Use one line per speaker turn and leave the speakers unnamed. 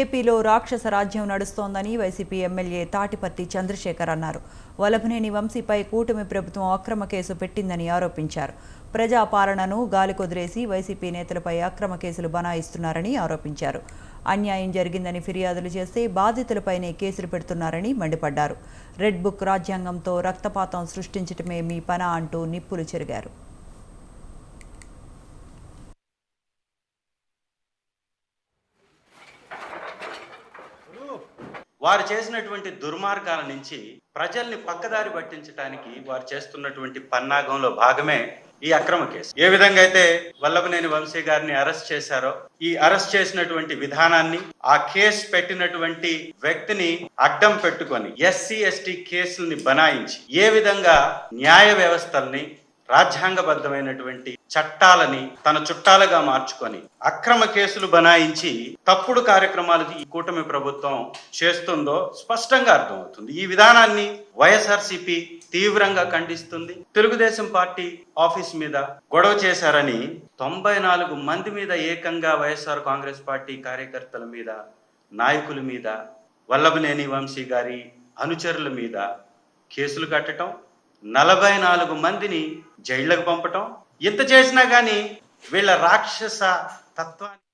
ఏపీలో రాక్షస రాజ్యం నడుస్తోందని వైసీపీ ఎమ్మెల్యే తాటిపత్తి చంద్రశేఖర్ అన్నారు. వలభనేని వంశీపై కూటమి ప్రభుత్వం అక్రమ కేసు పెట్టిందని ఆరోపించారు. ప్రజాపాలనను గాలికొదిలేసి వైసీపీ నేతలపై అక్రమ కేసులు బనాయిస్తున్నారని ఆరోపించారు. అన్యాయం జరిగిందని ఫిర్యాదులు చేస్తే బాధితులపైనే కేసులు పెడుతున్నారని మండిపడ్డారు. రెడ్ బుక్ రాజ్యాంగంతో రక్తపాతం సృష్టించటమే మీ పన అంటూ నిప్పులు చెరిగారు.
వారు చేసినటువంటి దుర్మార్గాల నుంచి ప్రజల్ని పక్కదారి పట్టించడానికి వారు చేస్తున్నటువంటి పన్నాగంలో భాగమే ఈ అక్రమ కేసు. ఏ విధంగా అయితే వల్లభనేని వంశీ గారిని అరెస్ట్ చేశారో ఈ అరెస్ట్ చేసినటువంటి విధానాన్ని ఆ కేసు పెట్టినటువంటి వ్యక్తిని అడ్డం పెట్టుకొని ఎస్సీ ఎస్టీ కేసుల్ని బనాయించి ఏ విధంగా న్యాయ వ్యవస్థల్ని రాజ్యాంగబద్ధమైనటువంటి చట్టాలని తన చుట్టాలుగా మార్చుకొని అక్రమ కేసులు బనాయించి తప్పుడు కార్యక్రమాలు ఈ కూటమి ప్రభుత్వం చేస్తుందో స్పష్టంగా అర్థమవుతుంది. ఈ విధానాన్ని వైఎస్ఆర్సీపీ తీవ్రంగా ఖండిస్తుంది. తెలుగుదేశం పార్టీ ఆఫీస్ మీద గొడవ చేశారని తొంభై నాలుగు మంది మీద ఏకంగా వైఎస్ఆర్ కాంగ్రెస్ పార్టీ కార్యకర్తల మీద నాయకుల మీద వల్లభనేని వంశీ గారి అనుచరుల మీద కేసులు కట్టడం నలభై నాలుగు మందిని జైళ్ళకు పంపటం. ఇంత చేసినా కానీ వీళ్ళ రాక్షస తత్వాన్ని